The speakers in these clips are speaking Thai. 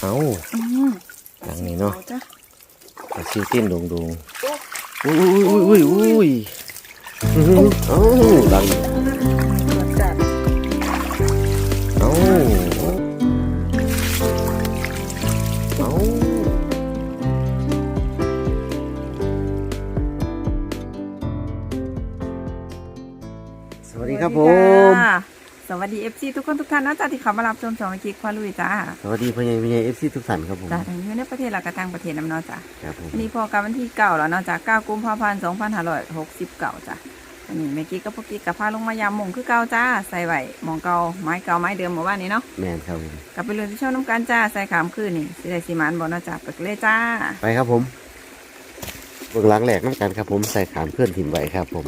เอาอืมหลังนี้เนาะอจ้ะปลาซิวเต้นดงดงอุ้ยอุ้ยอุ้ยอุ้ยอื้อหือเอ้าหลังนี้ตรวจจัดเอ้าเอ้าสวัสดีครับผมจ้า สวัสดีเอฟซีทุกคนทุกท่านนะจ้าที่เขามารับชมสองกิจควาลุยจ้าสวัสดีพ่อใหญ่พี่ใหญ่เอฟซีทุกท่านครับผมจ้าทั้งอยู่ในประเทศและก็ต่างประเทศน้ำเนอจ้าครับผมวันนี้พอกันวันที่เก้าแล้วเนาะจ้าเก้ากุมภาพันธ์สองพันห้าร้อยหกสิบเก้าจ้าวันนี้เมื่อกี้ก็พวกกี้กับพาลงมายามหมงคือเก่าจ้าใส่ไหวหมองเก่าไม้เก่าไม้เดิมหมู่บ้านนี้เนาะแมนครับผมกลับไปเรือนที่เช่าน้ำกันจ้าใส่ขามคืนนี่สิได้สีมันบ่เนาะจ้าไปกันเลยจ้า ไปครับผมเบื้องหลังแหลกน้ำกันครับผมใส่ขามเพื่อนถิ่มไว้ครับผม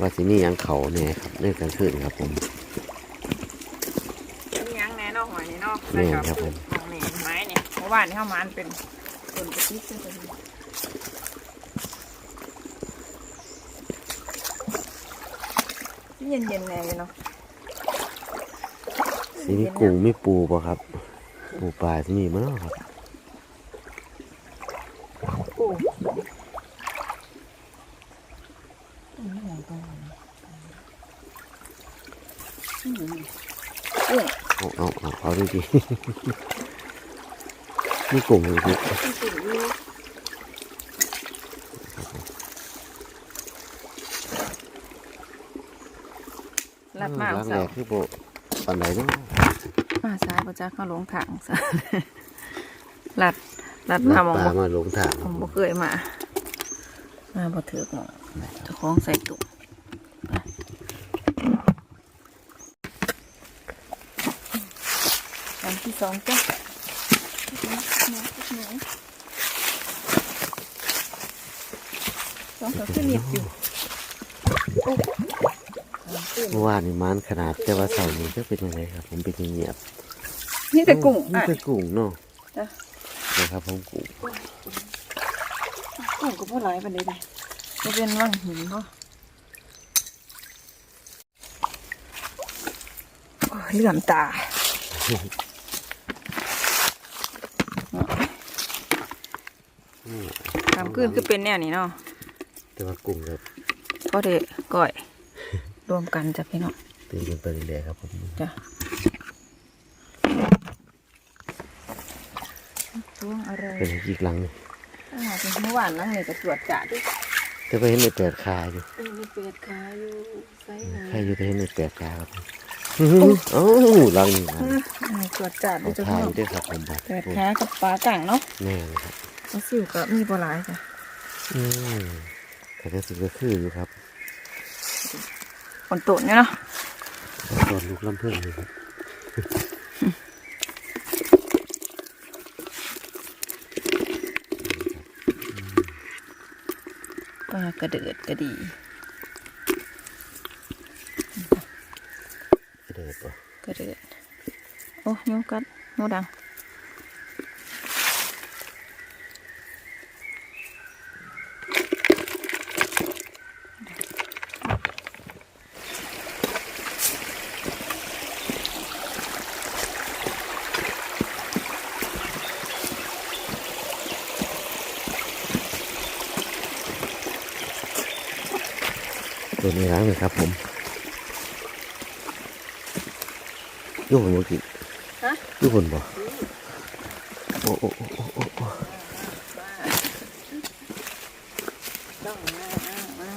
ว่าสิมีหยังเขาเนี่ยครับในกลางคืนครับผมมียังแน่นอกหอยนี่เนาะแม่นครับผมของนี่ไม้เนี่ยเมื่อวานนี่เข้ามาอันเป็นต้นกระติ๊กซึ่งเป็นเย็นเย็นๆแน่เลยเนาะสิมีกุ้งมีปูป่ะครับ ปูปลาที่มีมั้งเนาะครับ ปูอืมอืม เอา เอาเอาเอาดูดิมีกุ้งอยู่ดิอืมปูอยู่ลัดมาหเอาลังแหลเสากคือโบปันไหนเนาะมาซ้ายประจักเข้าหลงถังซะลัดลัดลัมากมองปลาบ่มาหลงทางผมบ่เคยมา มาบ่ถือกหมองเจ้าของใส่ตุ่มไปอันที่ สองจ้ะสองเขาขึ้นเรียบอยู่โอ้เมื่อวานนี่มันขนาดแต่ว่าเสาร์นี้จะเป็นยังไงครับ ผมเป็นเงียบนี่แต่กุ้งนี่อะแต่กุ้งเนาะจ้ะนะครับผมกุ้งกุ้งก็บ่หลายปานใดเลยจะเป็นว่างหินบ่โอ้ยเหลื่อมตา ทำขึ้นคือเป็นแนวนี้เนาะแต่ว่ากุ้งแบบก็ได้ก่อยรวมกันจ้ะพี่น้องตื่นกันไปเรื่อยๆครับผมจ้ะช่วงอะไรเป็นอีกหลังหนึงอาหารเป็นเมื่อวานนั่งนี่ก็ตรวจจ่าด้วยแต่ไปเห็นในแปดคาอยู่เออมีเป็ดขาอยู่ไซส์ไหนใครอยู่แต่เห็นในแปดคาครับเอ้าหลังนี้นะอืมตรวจจ่าด้เอาวยจ้ะทาพี่ยน้องด้วยครับผมแบบเป็ดขากับปลาต่างเนาะแน่เลยครับ ปลาซิวก็มีปลาหลายจ้ะอืมแต่ก็สุดก็คืออยู่ครับคนตุ่นเนี่ยเนาะตอนลูกลำเพื่อนเลยครับปลากระเดิดกระดีเดือดปะกระเดิด โอ้ยุงกัดงูดัง ตัวนี้ล้างเลยครับผมอยูบนบ่กินฮะอยูบนบ่โอ้โอ้โอ้โอ้โอ้โอ้ต้องมามา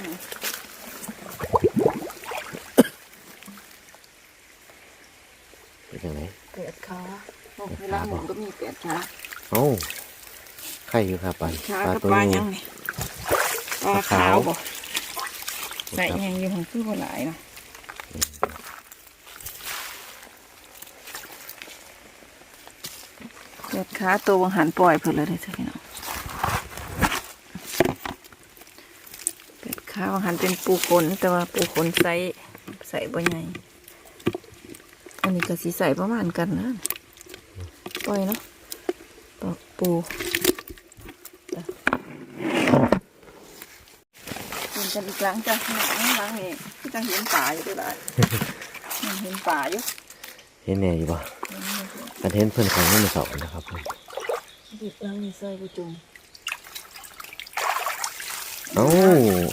เป็นยังไงเป็ดขาโอ้เวลาหมุนก็มีเป็ดขาเอ้าไข่อยู่ครับปลาขาปลากับตัวปลานี้ยังไงปลาขาวบ่ ใส่ยังอยู่ของคือบ่หลายเนาะเป็ดขาตัววังหันปล่อยเพิ่นเลยเด้อจ้ะพี่น้องเป็ดขาวังหันเป็นปูขนแต่ว่าปูขนใส่ใส่บ่ใหญ่อันนี้ก็สิใส่ประมาณกันนะปล่อยเนาะปลาปู เห็น กันอีกครั้งจ้ะหนังหลังนี่ที่จังเห็นป่าอยู่ด้วยล่ะยังเห็นป่าอยู่เห็นแน่อยู่บ่เห็นอยู่อันเห็นเพื่อนของมันเสาร์นะครับผมดิบแล้วมีใส่ประจุมเอ้า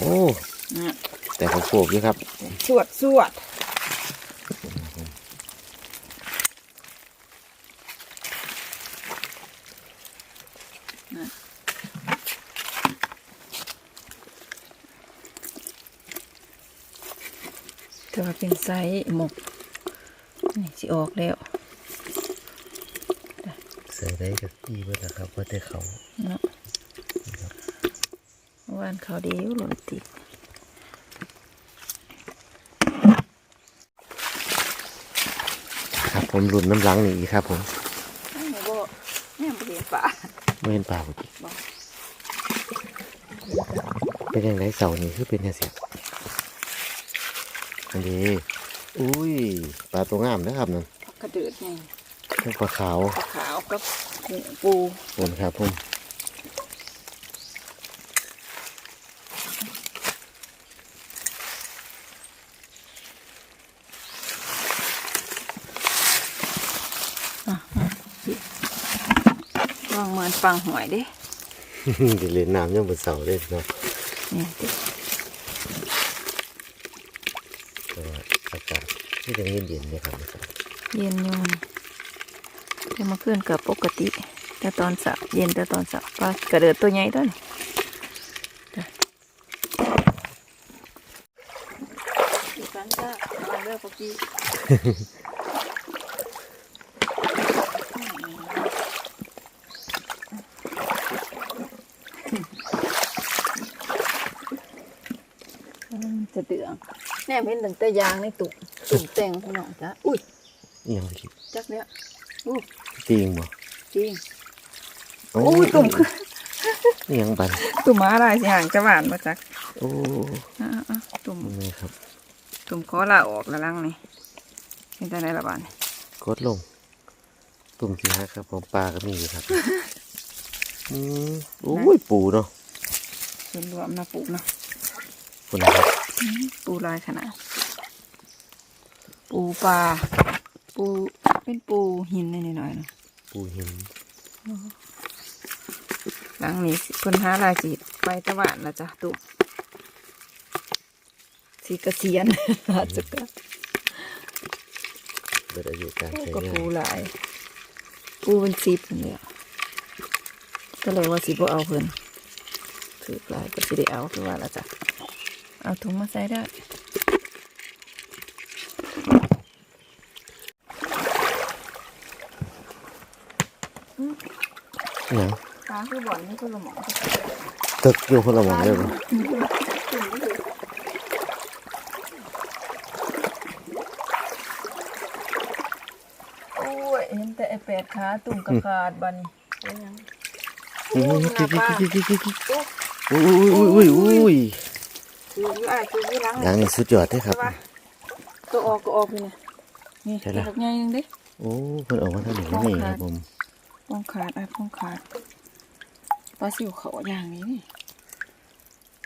โอ้นะแต่เขาโขกอยู่ครับ สวดสวดนะแต่ว่า เป็นไซส์หมกนี่สิออกแล้วใส่ได้กับพี่เพื่อนนะครับว่าแต่เขาเนาะเมื่อวานเขาวเดียวหล่นติดครับผมหลุนน้ำหลังนี่อีกครับผมไม่บ่แม่บ่เห็นป่าไม่เห็นปลาเมื่อกี้บ่เป็นยังไงเสานี่คือเป็นยังเสีย อันนี้อุ้ยปลาตัวงามนะครับนั่นกระเดิดไงเรื่องปลาขาวปลาขาวกับปูบนครับผมวางเหมือนฟังหวยเด้จะเล่นน้ำยังบนเสาเลยเนาะนี่ แต่ว่าอากาศที่ ยังเย็นๆเลยครับนะครับ เย็นอยู่นี่แต่เมาขึ้นกับปกติ แต่ตอนเสาร์เย็นแต่ตอนเสาร์ปลากระเดิดตัวใหญ่ด้วยจ้ะดูกันจ้ามาเลือกปกี้จะเดืองแน่เห็นตั้งแต่ยางในตุ่ม ตุ่มแต่งพี่น้องจ้ะอุ้ยอิหยังสิจักเนี้ยอู้จริงบ่จริงโอ้โอ้ยตุ่มคืออิหยังบันตุ่มหมาอะไรสิห่างจะหวานมาจักโอ้อะอะตุ่มนี่ครับ ตุ่มขอลาออกแล้วลังนี่เป็นจังไดละบาดนี่กดลง ตุ่มสีฮะครับผมปลาก็มีอยู่ครับอืมโอ้ยปูเนาะส่วนรวมนะปูเนาะคนนะครับอื้อปูลายขนาด ปูปลาปูเป็นปูหินนิดหน่อยๆเนาะปูหินหลังนี้สิเพิ่นหาลายจีไปตะวันละจ้ะตุ่มสีกระเสียนอาจจะก็เบิดอายุการโอ้ใช้ก็งาปูนหลายปูเป็นสิบเลยอะก็เลยว่าสิบ่เอาเพิ่นถือหลายก็สิได้เอาคือว่าละจ้ะเอาถุงมาใส่ได้ หยังปลาคือบ่อนนี่คือละหมอตึกอยู่คนละหมองเลยบ่โอ้ยเห็นแต่ไอแปดขาตุ่มกระขาดบัดนเป็นหยังอุ้ยโอ้ยอุ้ยอุ้ยอุ้ยอุ้ยอุ้ยอุ้ยคืออยู่อะไรคืออยู่หลังหยังนี่สุดยอดเลยครับใช่ปะตัวออกก็ออกไปเนี่ยนี่ใช่ใช่ละละใหญ่ยังดิโอ้เพิ่นเออกมาทางไหนนี่ครับผม ป้องขาดไอ้ป้องขาดปลาสิวเขาอย่างนี้นี่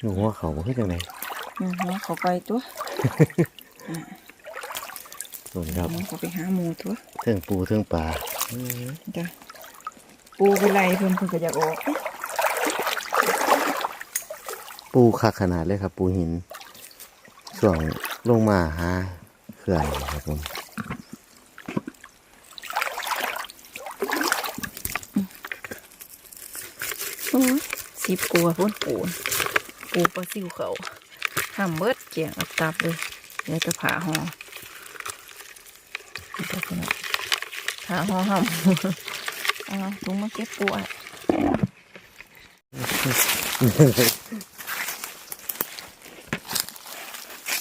หนูว่าเขาบ่คือจังไดอืมหัวเขาไปตัวส่วนครับหัวเขาไปหาหมูตัวเทิงปูเทิงปลาอืมจ้ะปูไปไล่เพิ่นเพิ่นก็อยากออกเอ๊ะปูคักขนาดเลยครับ ปูหิน ส่วนลงมาหาเขื่อนครับผม โอ้ย สิบกลัวพุ่นปูนปูปลาสิวเขาทำเบิดเกี่ยงอับตับเลยเดี๋ยวจะผ่าหอเดี๋ยวจะผ่าหอห่ำเอาถุงมาเก็บปูอะ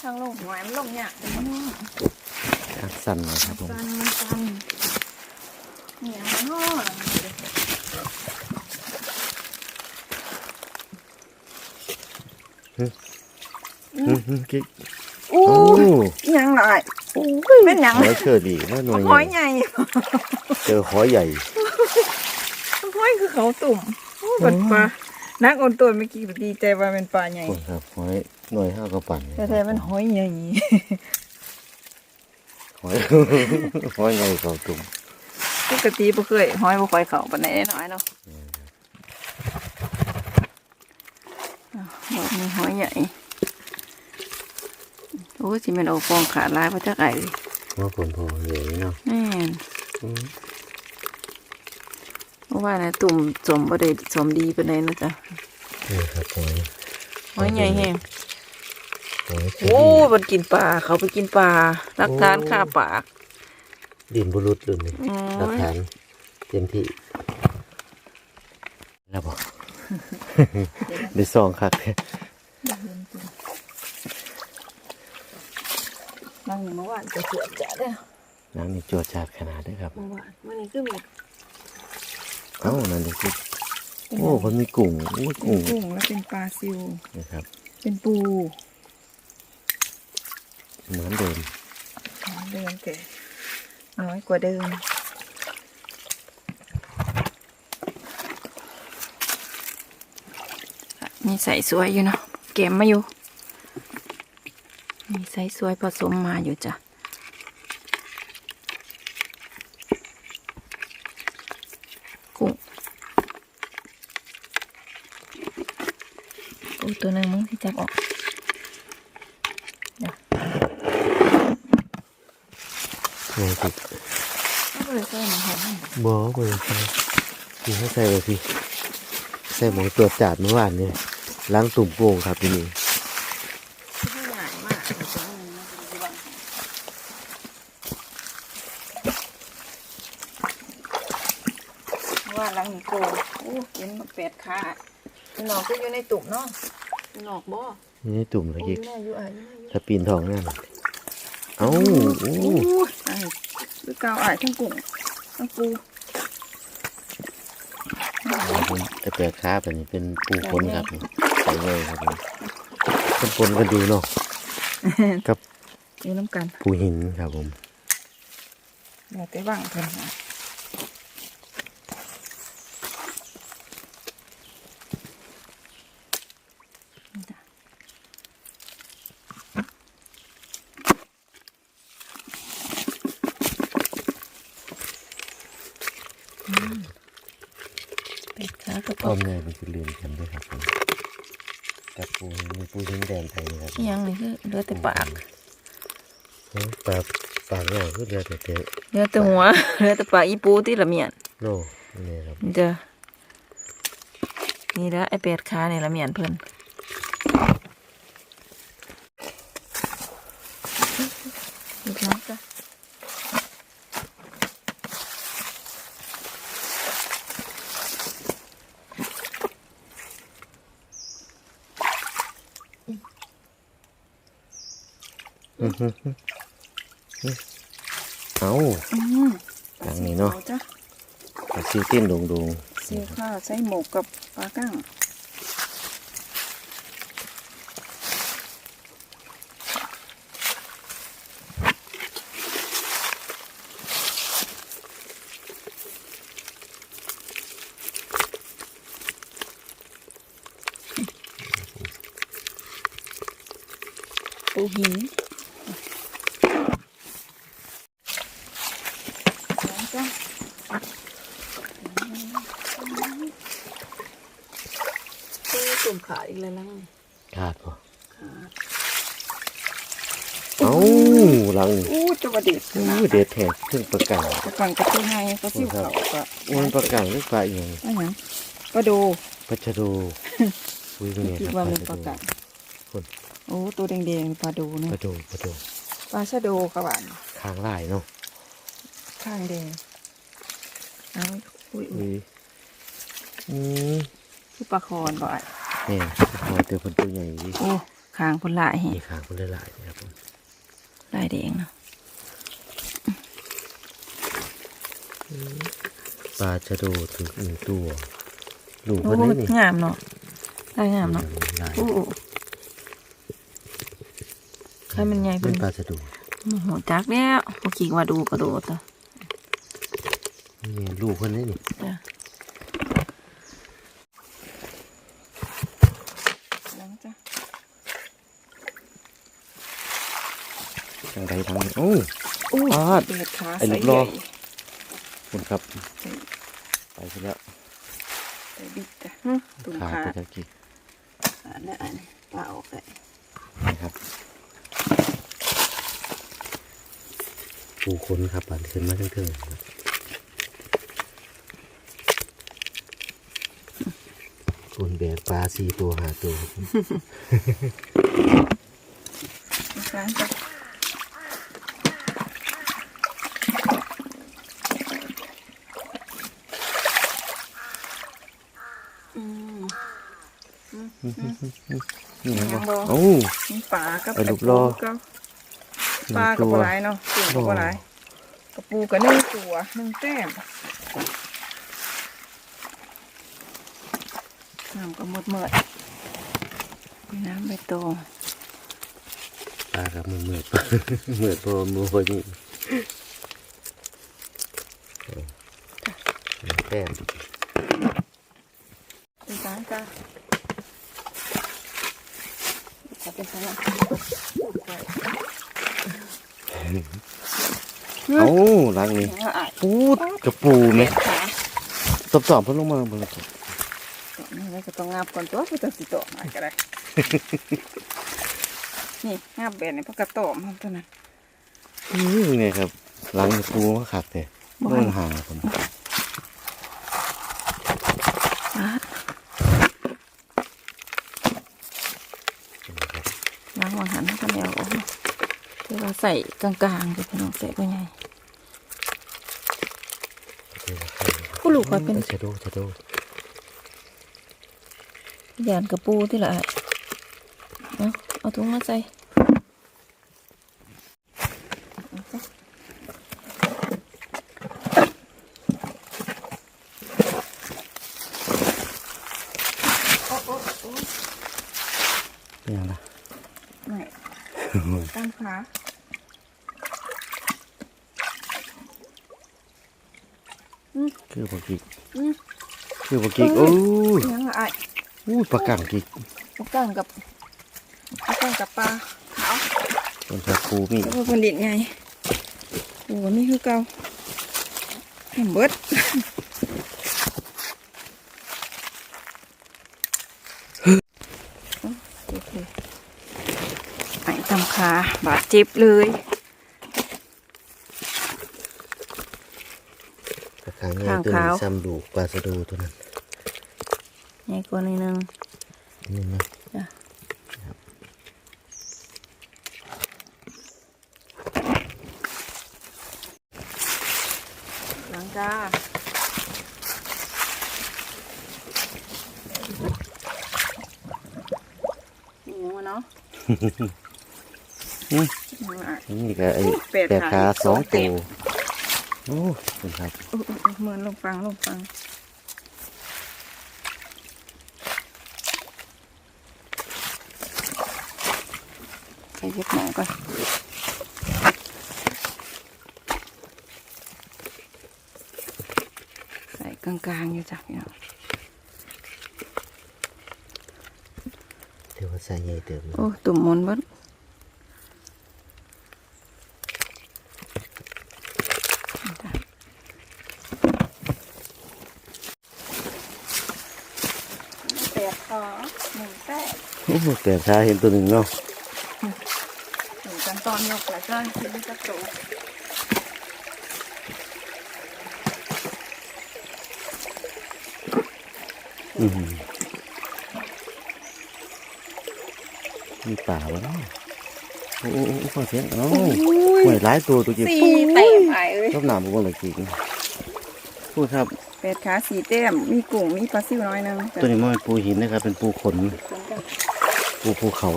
ทางลงหวยมันลงเนี่ยมันอักสั่นเลยครับผมจันมันจันเนี่ยมันห่อ อืมอืม กิ๊กอู้ยังหลยอู้เป็นยังหอยเชอรี่ว่าหน่วยหอยใหญ่เจอหอยใหญ่หอยคือเขาตุ่มโอ้บัดปลานักอ่นตัวเมื่อกี้ดีใจว่าเป็นปลาใหญ่ครับหอยหน่วยห้ากระปั่นแต่แท้มันหอยใหญ่หอยหอยใหญ่เขาตุ่มปกติบ่เคยหอยบ่ค่อยเขาปานใดน้อยเนาะแบบนี้หอยใหญ่ โอ้สิแม่นเอาฟองขาดลายบ่จักไอ้ว่าผลพอเหลือเนาะแม่นอืมเพราะว่านะตุ่มสมบ่ได้สมดีปานใดเนาะจ้ะนี่ครับผมห้อยใหญ่แฮงโอ้ยโอ้ยมันกินปลาเขาไปกินปลารักทานค่าปากดินบุรุษรุ่นนี้โอ้หลักยฐานเต็มที่แล้วบอกได้ซองคักแท้นั่งอยู่เมื่อวานจะสวดจ้ะเด้อน้ำนี่จวดจาดขนาดนี้ครับเมื่อวานมื้อนี้คือมีเอ้านั่นดิคือโอ้มันมีกุ้งโอ้ยกุ้งกุ้งแล้วเป็นปลาซิวนะครับ เป็นปูเหมือนเดิมเดิมแต่น้อยกว่าเดิมมีใส่สวยอยู่เนาะเก็บมาอยู่มีใส่สวยผสมมาอยู่จ้ะกุ้งปู ตัวหนึ่งมึงที่จับออกนี่คือก็เลยใส่หมูหอมบ่บ่ได้ใส่ที่ให้ใส่ไปพี่ใส่หมองจวดจาดเมื่อวานนี่ล้างตุ่มโป่งครับที่นี่ที่ใหญ่มากเลยจ้ะว่าหลังนี้โกงโอ้เห็นมาแปดขาพี่น้องก็อยู่ในตุ่มเนาะพี่ น้องบ่นี่ในตุ่มโอ้ตะยกี้แม่อยู่อะอยู่ถ้าปีนทองนั่นเอ้าโอ้โอ้ยไอ้คือเกาอะทั้งกุ้งทั้งปูผมจะเปิดค้าแบบนี้เป็นปูขนครับใส่เลยครับผมเป็นปนกันดูเนาะกับอยู่น้ำกันปูหินครับผมเดี๋ยวไปว่างเพิ่นนะนี่จ้ะอืมเป็ดขากระ พร้ ป๋ อองมเลยมันคือลืมกันด้วยครับผมกับปูหินมีปูหินแดงไทยครับอิหยังนี่คือเหลือแต่ปากเอ้าปลาปลาเนี่ยคือเรือแต่เตะเหลือแต่หัวเหลือแต่ปากอีปูที่ละเมียนโน่นี่ครับนี่เด้อนี่ละไอเป็ดขาเนี่ยละเมียนเพิ่นอีกแล้วจ้ะ เอ้าอืมหลังนี้เนาะอจ้ะปลาซิวเต้นดงดงเสียวข้าวใช้หมกกับปลากั้งปูหินสองจ้ะ เอ้ยตุ่มขาอีกแล้วลัง ขาดปะ ขา เอ้าห ลังนี่อู้จะประเด็ดอู้เด็ดแท้ถึงประกาศประกันกระตุ้นให้ก็ซิ่วเขาก็มันประกาศหรือปลาอีกอย่างอะไรหยังปลาโดปลาชะโดอุ้ยเป็นไงคิดครับว่าปมัลานชะประโดกาศคนโอ้ตัวแดงๆปลาโดปเนาะลาโดปลาโดปลาชะโดครับบ้านคางลายเนาะข้างแดงเอาอุ้ยอุ้อุ้ยยอืมคือปลาคอนบ่อยเนี่ยพอเจอคนตัวใหญ่ดิโอ้ข้างคนหลายแฮะมีคางคนหลายๆนะครับผม ลายแดงเนาะปลาชะโดถึงหนึ่งตัวลูกโอ้คนนี้นี่งามเนาะลายงามเนาะลายโอ้ใครมันใหญ่เป็เป็นนปลาชะโดโหจักแล้วพอคิดว่าดูกระโดดอะนี่ลูกคนนี้นี่จ้ะแล้วจ้ะ ทางใดทางหนึ่งโอ้โอ้ปาดเปิดขาไอ้ใส่ลูกใหรญ่อคุณครับใส่ไปไปแล้วใส่บิ๊กจ้ะหึตุ่มขาขาไปตะกี้ขาเนี่ยอันนี้ปลาออกเลยนะครับปูคนครับปันขึ้นมาเทิงๆครับคนแบกปลาสี่ตัวหาตัวนะคะจ้ะ นี่นะยังบ่โอ้มีปลากับไปรูปรอกับปลากับปลาไหลายเนาะตุ่มกับปลาไหลายกระปูกับหนึ่งตัวหนึ่งแต้มน้ำก็หมดเมื่อยมีน้ำใบตองปลาครับมือมืดมืดพอมือพอนี่แต้มเป็นสารจ้า จะเป็นสารเอ้าล้างนี่ยังอะปูดกระปูไหมขาสอบสอบเพิ่นลงมาเบิ่งครับต่อนี่ก็ต้องงับก่อนตัวเพื่อจะสิโตมาก็ได้นี่งับแบบนี้เพราะกระโตมมันเท่านั้นนี่ไงครับล้างกระปูมาขัดแต่บ่เบิ่งหาคน อะล้างวางหันก็แล้วออกมาที่เรา ใส่กลางๆจะพี่น้องใส่ไปไงผู้ลูกคอยเป็นชะโดชะโดยานกระปูที่ละอะเอาเอาถุงมาใส่เอาซะเป็นยังไงไม่ตั้งขาอืม คือปลากิกอืม คือปลากิกโอ้ยยังละอะอู้ปลากังกิกปลาก้างกับปลาก้างกับปลาขาวเป็นปลาปูมีแล้วก็คนเด็ดไงโอ้นี่คือเก่าแฮมเบิร์ดโอเคไอ้ตำขาบาดเจ็บเลย ปลากังใหญ่ตัวนี้ซ้ำดูกปลาสะโดูตัวนั้นใหญ่กว่านิดนึงนี่นะจ้ะหลังจ้านี่ยังวะเนาะยังวะอะนี่ก็ไอ้แปดแปดขาขาสองสองเต็ตัวมโอ้เป็นครับอุ๊ยอุ๊ยอุ๊ย เหมือนลงฟังลงฟังไปเย็บหมอก่อนใส่กลางๆอยู่จ้ะพี่น้องเดี๋ยวว่าใส่ใหญ่เติมโอ้ตุ่มมนต์เบิดจ้ะแปดขาหนึ่งแปด โอ้ แปดขาเห็นตัวหนึ่งเนาะหนึ่งกันตอนยกแล้วก็คิดว่าจะโตอืมมีป่าวะเนาะโอ้โอ้โอ้ฟังเสียงเอ้าหวยหลายตัวตัวจริงสี่เต็มไอ้เอ้ยรอบหนามบุกเลยจริงพูดครับแปดขาสี่เต็มมีกุ้งมีปลาซิวน้อยหนึงตัวนี้มันเป็นปูหินนะครับเป็นปูขน ปูภูเขา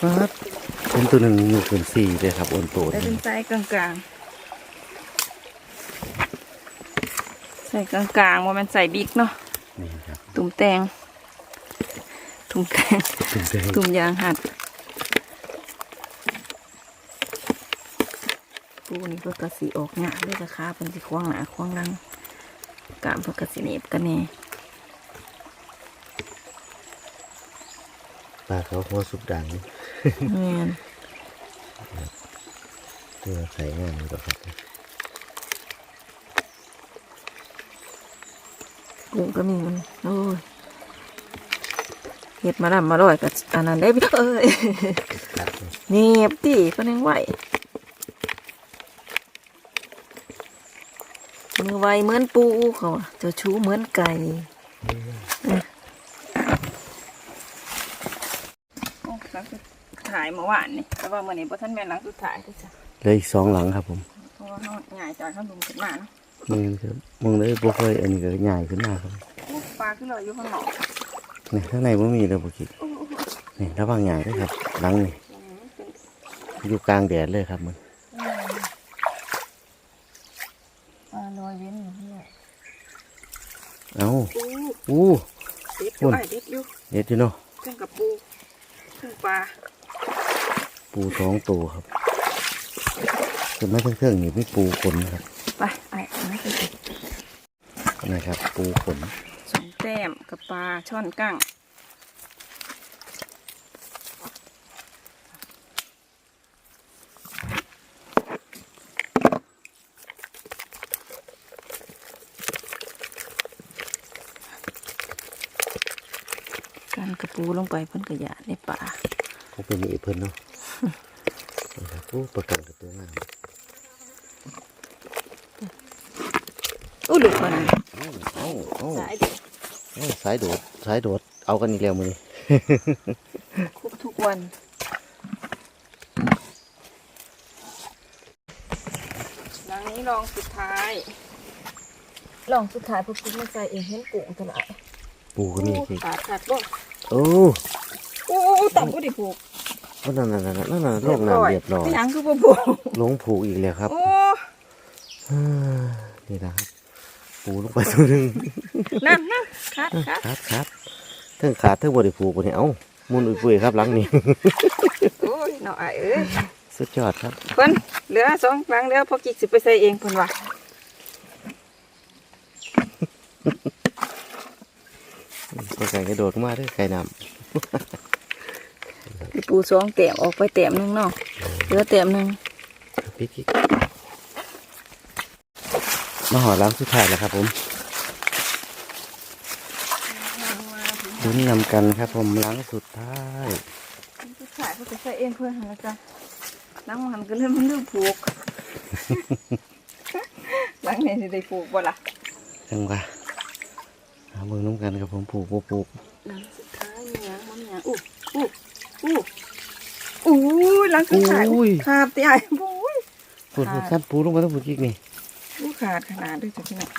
ครับเป็นตัวหนึ่งอยู่เป็นสี่เลยครับโอนโตแต่นี่เป็นไซส์กลางๆใส่กลางๆว่ามันใส่บิ๊กเนาะนี่ครับตุ่มแตง ตุ่มแตงเป็นแดงตุ่มยางหัดปูนี่ก็กระสีออกหนาด้วยกระคาเป็นสีควางหนาควางหลังกามเพื่อกระสีเน็บกันแน่ ปลาเขาหัวสุกดังแม่นตัวไข่งามเลยครับกุ้งก็มีมันโอ้ยเห็ดมาดำมาลอยกับอันนั้นได้พี่เอ้ยครับเนียบตีก็นึงไหวมือไวเหมือนปูเขาอะเจะชูเหมือนไก่หลังสุดถ่าย เมื่อวานนี่แต่ว่าเมื่อนี้พ่ท่านแม่นหลังสุดถ่ายที่จ้ะเหลยอีกสองหลังครับผมเพราะว่าเขาใหญ่จากข้างลุมขึ้นมาเนาะมึงครับมึงเลยบ่เคยอันนี้ก็ใหญ่ขึ้นมาครับโอ้ปลาขึ้นลอยอยู่ข้างนอกนี่ข้างในบ่มีเลยบ่คิดโอ้โหนี่ระวังใหญ่ด้วยครับหลังนี่มันเป็นอยู่กลางแดดเลยครับมันปลาลอยเว้นอยู่ข้างนอกเอ้าปูอู้เด็ดอยู่ไอ้เด็ดอยู่เด็ดอยู่เนาะเครื่องกับปูเครื่องปลา ปูสองตัวครับส่วนมากเครื่องๆนี่ไม่ปูขนครับ ไปไอ้อันนั้นคือนะครับ ปูขนสองแต้มกับปลาช่อนกั้งกันกระปูลงไปเพิ่นกระยาในป่าคงเป็นมีเพิ่นเนาะ นะครับปูประกันกับตัวงามอู้หลุดมาหน่อยเอ้าเอ้าเอ้าสายเด็ดเอ้าสายโดดสายโดดเอากันอีกแล้วมือนี้คุบทุกวันหลังนี้ลองสุดท้ายลองสุดท้ายพวกคุณมาใส่เองเห็นกุ้งตัวไหนปูก็มีสิขาดขาดบ่โอ้โอ้ต่ำก็ดิผูก นั่นนั่นนั่นนั่นนั่นโลกน้ำเรียบร้อยไม่ยังคือบ่ผูกลงผูกอีกแล้วครับโอ้อ่านี่นะครับ ปูลงไปตัวหนึงนั่นนั่นขาดขาดครับครับเทิงขาดเทิงบริผูกวันนี้เอ้ามุนอุ้ยปุ้ยครับหลังนี้โอ้ยหน่อยเอ้ยสุดยอดครับเพิ่นเหลือสองครั้งแล้วพอกิกสิไปใส่เองเพิ่นว่าตัวไก่กระโดดมาด้วยไก่น้ พี่ปูสองแต้มออกไปแต้มหนึงเนาะเหลือแต้มหนึงำปิดกิ๊กมาหอล้างสุดท้ายแล้วครับผมลุ้นนำกันครับผมล้างสุดท้ายสุดท้ายเขาจะใส่เองเพิ่นหั่นละจ้ะหลังมันก็เริ่มลืมผูกหลังนี้สิได้ผูกบ่ล่ะจังหวะหาเบิ่งน้ำกันครับผมผูกบ่ผูกหลังสุดท้ายมีหยังมันมีหยังอู้อู้ อู้อู้หลังสุดท้ายอุ้ย ขาดใหญ่บุ้ยปวดปวดสั้นปูลงมาต้องปวดกิ๊กนี่อู้ขาดขนาดด้วยจ้ะพี่น้อง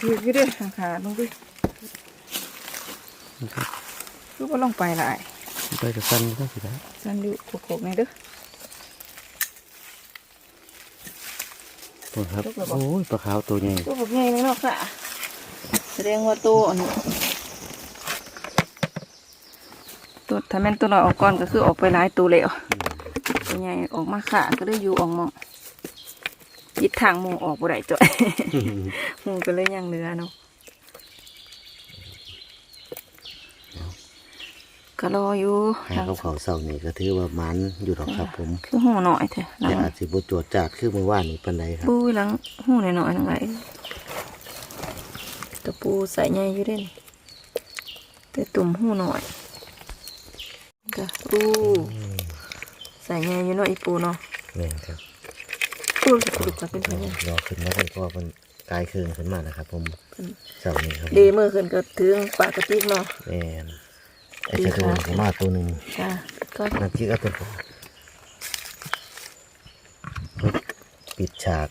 ถืออยู่เด้อขาดลงด้วยนะครับคือว่าลงไปหลายไปกับสั้นก็สิได้สันอยู่โขกๆในเด้อปวดครับลูกระบอกโอ้ยปลาขาวตัวใหญ่ตัวแบบใหญ่เลยเนาะค่ะแสดงว่าตัวอันนี้ ตัวถ้าแม่นตัวน้อยออกก่อนก็คือออกไปหลายตัวแล้วตัวใหญ่ออกมาค่ะก็เลยอยู่ออกหมองยิดทางหมูออกบ่ได้จ่อยหมูก็เลยยังเหลือเนาะก็รออยู่หาเขาเขาเสานี่ก็ถือว่ามันอยู่หรอกครับผม คือหูหน่อยแท้หลัแต่งอาจสิบ่โจดจาดคือเมื่อวานนี้ปานใดครับปูหลังหูหน่อยๆนั่งไงตะปูใส่ใหญ่อยู่เด่นแต่ตุ่มหูหน่อย ก็ปูใส่ใหญ่อยู่เนาะอีปูเนาะแม่นครับปูจะกระดูกกับเป็นไงรอขึ้นมาเป็นเพราะว่ามันกลายคืนขึ้นมานะครับ ผมเสานี่ครับเดมือขึ้นก็ถึงปากกระติกเนาะแม่นไอ้จะโดนผมมาตัวหนึ่งจ้าก็น้ำจิ้มก็เป็นผมปิดฉาก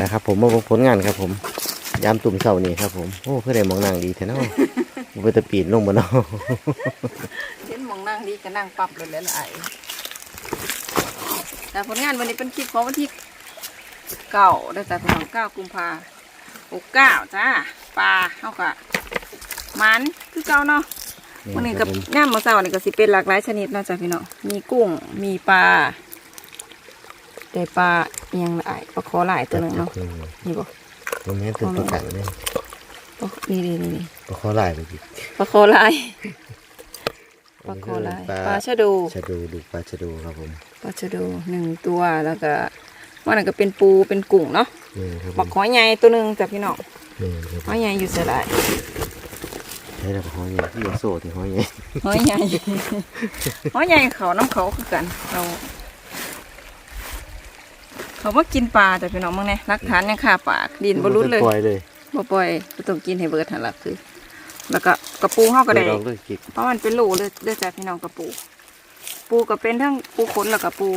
นะครับ ผมมาบอกผลงานครับ ผมยามตุ่มเสานี่ครับ ผมโอ้เพื่อได้มองนางดีแท้เนาะ บ่ไปแตะปีนลงมาเนาะ เห็นหมองนั่งดีก็นั่งปรับเลยแหละไอ้แต่ผลงานวันนี้เป็นคลิปของวันที่เก้าได้แต่พี่น้องเก้ากุมภาหกเก้าจ้าปลาเท่ากับมันคือเก่าเนาะวันนี้คกัรับบผมย่ามมาเสาร์นี่ก็สิเป็นหลากหลายชนิดเนาะจ้ะพี่น้องมีกุ้งมีปลาได้ปลาเอียงหลายปลาคอหลายตัวหนึงเนาะนี่บ่ผมเห็นตื่นประกันเลยปลานี่นี่นี่ ปลาข้อลายไปดิปลาคอหลายปลาคอหลายปลาชะโดูชะดูดูปลาชะดูครับผมปลาชะโดูหนึ่งตัวแล้วก็ว่านั่นก็เป็นปูเป็นกุ้งเนาะนี่ครับผบักมหอยใหญ่ตัวหนึงจ้ะพี่น้องนี่ครับหอยใหญ่อยู่เสียดายใช้แต่หอยใหญ่ที่ยังโซ่ที่หอยใหญ่หอยใหญ่หอยใหญ่เขาน้ำเขาคือกัน เรา เขาว่ากินปลาแต่พี่น้องมึงเนี่ยรักฐานยังขาปากดินบรุษเลย ปล่อยเลยบ่ปล่อยบ่ต้องกินให้เบิดหันละคือ แล้วก็กระปูเฮาก็ได้ลองเลยกิกเพราะมันเป็นโหลเลยเด้อจ้ะพี่น้องกระปู ปูก็เป็นทั้งปูขนแล้วก็ปู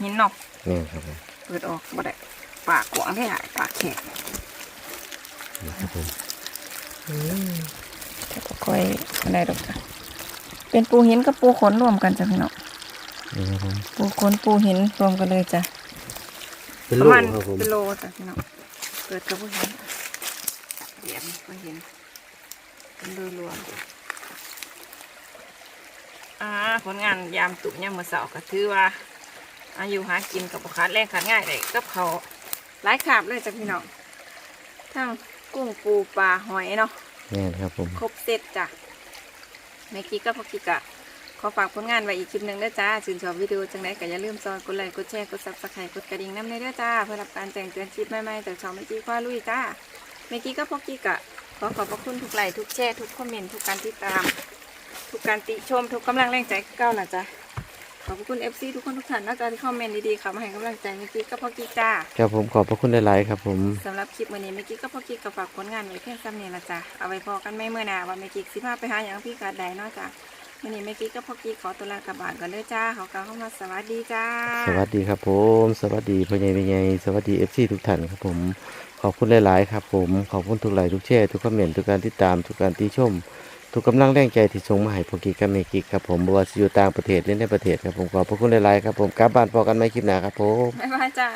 หินเนาะนี่ครับผมเปิดออกบ่ได้ปากกว้างแท้ปากแข็งนี่ครับผมแต่ก็ค่อยบ่ได้ดอกจ้ะเป็นปูหินกับปูขนรวมกันจ้ะพี่น้องนี่ครับผมปูขนปูหินรวมกันเลยจ้ะเป็นปโลระมาณครับผม เป็นโลจ้ะพี่น้องเปิดกับปูหินเหลี่ยมปูหิน เป็นโดยรวมอ่าผลงานยามตุ่มยามมื้อเช้าก็ถือว่าอายุหากินกับบุขาดแรงขาดง่ายเลยกับเขาวหลายขาบเลยจ้ะพี่น้องทั้งกุ้งปูปลาหอยเนาะนี่ครับผมครบเซตจ้ะเมกี้ก็พอกิกะขอฝากผลงานไว้อีกคลิปหนึ่งด้วยจ้าชื่นชอบวิดีโอจังไดก็อย่าลืมซอยกดไลค์กดแชร์กดซับสไครต์กดกระดิ่งน้ำในด้วยจ้าเพื่อรับการแจ้งเตือนคลิปใหม่ๆจากช่องเมกี้คว้าลุยจ้าเมกี้ก็พอกิกะข อขอบพระคุณทุกไลค์ทุกแชร์ทุกคอมเมนต์ทุกการติดตาม ทุกการติชม ทุกกำลังแรงใจเก้านะจ้ะขอบพระคุณ FC ทุกคนทุกท่านนะจ๊ะที่คอมเมนต์ดีๆค่ะมาให้กำลังใจเมกี้ก็พอกิจ้าครับผมขอบพระคุณหลายๆครับผมสำหรับคลิปวันนี้เมกี้ก็พอกิกกับฝากผลงานไว้เพียงซ้ำนี้ละจ้ะเอาไว้พอกันไม่เมื่อหนาว่าเมกี้สิพาไปหาอย่างพี่กาดใดเนาะจ้ะวันนี้เมกี้ก็พอกิกขอตัวลากลับบ้านก่อนเด้อจ้าขอกล่าวเข้ามาสวัสดีจ้า สวัสดีครับผม สวัสดีพ่อใหญ่แม่ใหญ่สวัสดีเอฟซีทุกท่านครับผมขอบคุณหลาย ๆ ครับผม ขอบคุณทุกไลค์ทุกแชร์ทุกคอมเมนต์ทุกการติดตามทุกการติชม ทุกกำลังแรงใจที่ส่งมาให้พวกกิกกับเมกิกครับผมบว่าสิอยู่ต่างประเทศเล่นในประเทศครับผมขอบพระคุณหลาย ๆ ครับผมกลับบ้านพอกันไหมคลิปหน้าครับผม บ๊ายบายจ้า